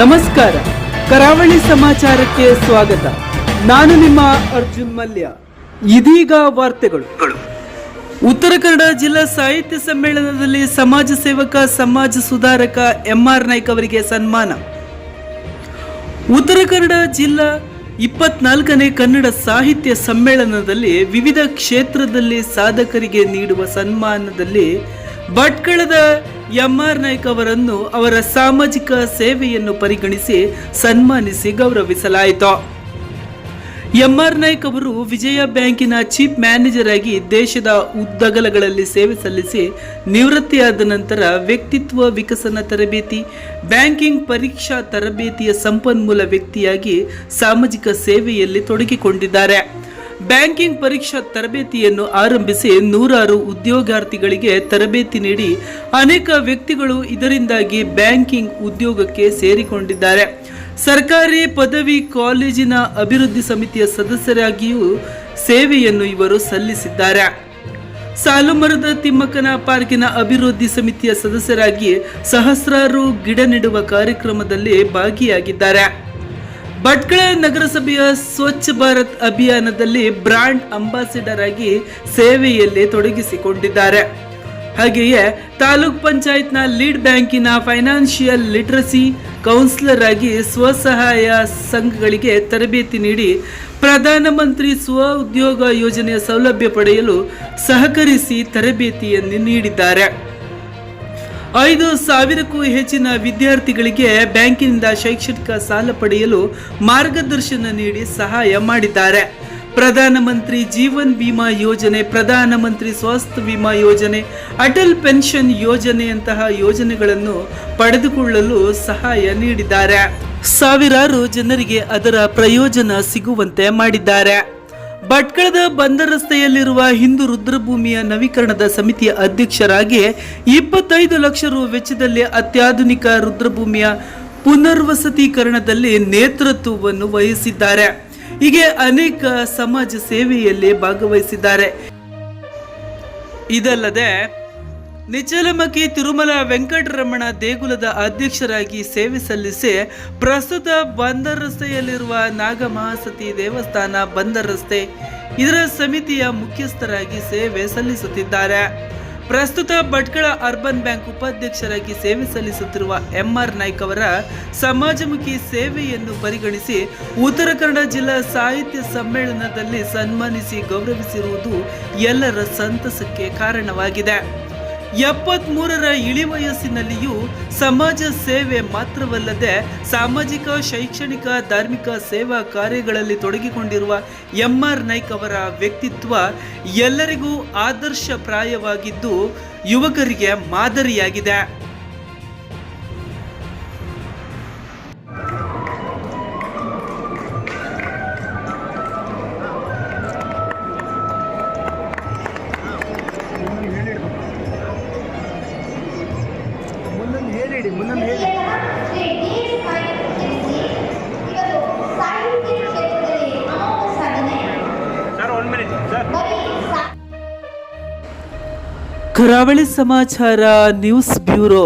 ನಮಸ್ಕಾರ. ಕರಾವಳಿ ಸಮಾಚಾರಕ್ಕೆ ಸ್ವಾಗತ. ನಾನು ನಿಮ್ಮ ಅರ್ಜುನ್ ಮಲ್ಯ. ಇದೀಗ ವಾರ್ತೆಗಳು. ಉತ್ತರ ಕನ್ನಡ ಜಿಲ್ಲಾ ಸಾಹಿತ್ಯ ಸಮ್ಮೇಳನದಲ್ಲಿ ಸಮಾಜ ಸೇವಕ, ಸಮಾಜ ಸುಧಾರಕ ಎಂಆರ್ ನಾಯ್ಕ್ ಅವರಿಗೆ ಸನ್ಮಾನ. ಉತ್ತರ ಕನ್ನಡ ಜಿಲ್ಲಾ ಇಪ್ಪತ್ನಾಲ್ಕನೇ ಕನ್ನಡ ಸಾಹಿತ್ಯ ಸಮ್ಮೇಳನದಲ್ಲಿ ವಿವಿಧ ಕ್ಷೇತ್ರದಲ್ಲಿ ಸಾಧಕರಿಗೆ ನೀಡುವ ಸನ್ಮಾನದಲ್ಲಿ ಭಟ್ಕಳದ ಎಂಆರ್ ನಾಯ್ಕ್ ಅವರನ್ನು ಅವರ ಸಾಮಾಜಿಕ ಸೇವೆಯನ್ನು ಪರಿಗಣಿಸಿ ಸನ್ಮಾನಿಸಿ ಗೌರವಿಸಲಾಯಿತು. ಎಂಆರ್ ನಾಯ್ಕ್ ಅವರು ವಿಜಯ ಬ್ಯಾಂಕಿನ ಚೀಫ್ ಮ್ಯಾನೇಜರ್ ಆಗಿ ದೇಶದ ಉದ್ದಗಲಗಳಲ್ಲಿ ಸೇವೆ ಸಲ್ಲಿಸಿ ನಿವೃತ್ತಿಯಾದ ನಂತರ ವ್ಯಕ್ತಿತ್ವ ವಿಕಸನ ತರಬೇತಿ, ಬ್ಯಾಂಕಿಂಗ್ ಪರೀಕ್ಷಾ ತರಬೇತಿಯ ಸಂಪನ್ಮೂಲ ವ್ಯಕ್ತಿಯಾಗಿ ಸಾಮಾಜಿಕ ಸೇವೆಯಲ್ಲಿ ತೊಡಗಿಕೊಂಡಿದ್ದಾರೆ. ಬ್ಯಾಂಕಿಂಗ್ ಪರೀಕ್ಷಾ ತರಬೇತಿಯನ್ನು ಆರಂಭಿಸಿ ನೂರಾರು ಉದ್ಯೋಗಾರ್ಥಿಗಳಿಗೆ ತರಬೇತಿ ನೀಡಿ ಅನೇಕ ವ್ಯಕ್ತಿಗಳು ಇದರಿಂದಾಗಿ ಬ್ಯಾಂಕಿಂಗ್ ಉದ್ಯೋಗಕ್ಕೆ ಸೇರಿಕೊಂಡಿದ್ದಾರೆ. ಸರ್ಕಾರಿ ಪದವಿ ಕಾಲೇಜಿನ ಅಭಿವೃದ್ಧಿ ಸಮಿತಿಯ ಸದಸ್ಯರಾಗಿಯೂ ಸೇವೆಯನ್ನು ಇವರು ಸಲ್ಲಿಸಿದ್ದಾರೆ. ಸಾಲುಮರದ ತಿಮ್ಮಕ್ಕನ ಪಾರ್ಕಿನ ಅಭಿವೃದ್ಧಿ ಸಮಿತಿಯ ಸದಸ್ಯರಾಗಿ ಸಹಸ್ರಾರು ಗಿಡ ನೆಡುವ ಕಾರ್ಯಕ್ರಮದಲ್ಲಿ ಭಾಗಿಯಾಗಿದ್ದಾರೆ. ಭಟ್ಕಳ ನಗರಸಭೆಯ ಸ್ವಚ್ಛ ಭಾರತ್ ಅಭಿಯಾನದಲ್ಲಿ ಬ್ರಾಂಡ್ ಅಂಬಾಸಿಡರ್ ಆಗಿ ಸೇವೆಯಲ್ಲಿ ತೊಡಗಿಸಿಕೊಂಡಿದ್ದಾರೆ. ಹಾಗೆಯೇ ತಾಲೂಕ್ ಪಂಚಾಯತ್ನ ಲೀಡ್ ಬ್ಯಾಂಕಿನ ಫೈನಾನ್ಷಿಯಲ್ ಲಿಟ್ರಸಿ ಕೌನ್ಸಿಲರ್ ಆಗಿ ಸ್ವಸಹಾಯ ಸಂಘಗಳಿಗೆ ತರಬೇತಿ ನೀಡಿ ಪ್ರಧಾನಮಂತ್ರಿ ಸ್ವ ಉದ್ಯೋಗ ಯೋಜನೆಯ ಸೌಲಭ್ಯ ಪಡೆಯಲು ಸಹಕರಿಸಿ ತರಬೇತಿಯನ್ನು ನೀಡಿದ್ದಾರೆ. ಐದು ಸಾವಿರಕ್ಕೂ ಹೆಚ್ಚಿನ ವಿದ್ಯಾರ್ಥಿಗಳಿಗೆ ಬ್ಯಾಂಕಿನಿಂದ ಶೈಕ್ಷಣಿಕ ಸಾಲ ಪಡೆಯಲು ಮಾರ್ಗದರ್ಶನ ನೀಡಿ ಸಹಾಯ ಮಾಡಿದ್ದಾರೆ. ಪ್ರಧಾನಮಂತ್ರಿ ಜೀವನ್ ಬಿಮಾ ಯೋಜನೆ, ಪ್ರಧಾನಮಂತ್ರಿ ಸ್ವಾಸ್ಥ್ಯ ವಿಮಾ ಯೋಜನೆ, ಅಟಲ್ ಪೆನ್ಷನ್ ಯೋಜನೆಯಂತಹ ಯೋಜನೆಗಳನ್ನು ಪಡೆದುಕೊಳ್ಳಲು ಸಹಾಯ ನೀಡಿದ್ದಾರೆ. ಸಾವಿರಾರು ಜನರಿಗೆ ಅದರ ಪ್ರಯೋಜನ ಸಿಗುವಂತೆ ಮಾಡಿದ್ದಾರೆ. ಭಟ್ಕಳದ ಬಂದರ್ ರಸ್ತೆಯಲ್ಲಿರುವ ಹಿಂದೂ ರುದ್ರಭೂಮಿಯ ನವೀಕರಣದ ಸಮಿತಿಯ ಅಧ್ಯಕ್ಷರಾಗಿ ಇಪ್ಪತ್ತೈದು ಲಕ್ಷ ರು ವೆಚ್ಚದಲ್ಲಿ ಅತ್ಯಾಧುನಿಕ ರುದ್ರಭೂಮಿಯ ಪುನರ್ವಸತೀಕರಣದಲ್ಲಿ ನೇತೃತ್ವವನ್ನು ವಹಿಸಿದ್ದಾರೆ. ಹೀಗೆ ಅನೇಕ ಸಮಾಜ ಸೇವೆಯಲ್ಲಿ ಭಾಗವಹಿಸಿದ್ದಾರೆ. ಇದಲ್ಲದೆ ನಿಚಲಮಕ್ಕಿ ತಿರುಮಲ ವೆಂಕಟರಮಣ ದೇಗುಲದ ಅಧ್ಯಕ್ಷರಾಗಿ ಸೇವೆ ಸಲ್ಲಿಸಿ ಪ್ರಸ್ತುತ ಬಂದರ್ ರಸ್ತೆಯಲ್ಲಿರುವ ನಾಗಮಹಾಸತಿ ದೇವಸ್ಥಾನ ಬಂದರ್ ರಸ್ತೆ, ಇದರ ಸಮಿತಿಯ ಮುಖ್ಯಸ್ಥರಾಗಿ ಸೇವೆ ಸಲ್ಲಿಸುತ್ತಿದ್ದಾರೆ. ಪ್ರಸ್ತುತ ಭಟ್ಕಳ ಅರ್ಬನ್ ಬ್ಯಾಂಕ್ ಉಪಾಧ್ಯಕ್ಷರಾಗಿ ಸೇವೆ ಸಲ್ಲಿಸುತ್ತಿರುವ ಎಂಆರ್ ನಾಯ್ಕ್ ಅವರ ಸಮಾಜಮುಖಿ ಸೇವೆಯನ್ನು ಪರಿಗಣಿಸಿ ಉತ್ತರ ಕನ್ನಡ ಜಿಲ್ಲಾ ಸಾಹಿತ್ಯ ಸಮ್ಮೇಳನದಲ್ಲಿ ಸನ್ಮಾನಿಸಿ ಗೌರವಿಸಿರುವುದು ಎಲ್ಲರ ಸಂತಸಕ್ಕೆ ಕಾರಣವಾಗಿದೆ. ಎಪ್ಪತ್ಮೂರರ ಇಳಿವಯಸ್ಸಿನಲ್ಲಿಯೂ ಸಮಾಜ ಸೇವೆ ಮಾತ್ರವಲ್ಲದೆ ಸಾಮಾಜಿಕ, ಶೈಕ್ಷಣಿಕ, ಧಾರ್ಮಿಕ ಸೇವಾ ಕಾರ್ಯಗಳಲ್ಲಿ ತೊಡಗಿಕೊಂಡಿರುವ ಎಂ ಆರ್ ನಾಯ್ಕ್ ಅವರ ವ್ಯಕ್ತಿತ್ವ ಎಲ್ಲರಿಗೂ ಆದರ್ಶಪ್ರಾಯವಾಗಿದ್ದು ಯುವಕರಿಗೆ ಮಾದರಿಯಾಗಿದೆ. ಮುಂದೊಂದು ಹೇಳಿಡಿ ಮುಂದೊಂದು ಹೇಳಿ ಸರ್ ಒನ್ ಮಿನಿಟ್ ಸರ್ ಕರಾವಳಿ ಸಮಾಚಾರ ನ್ಯೂಸ್ ಬ್ಯೂರೋ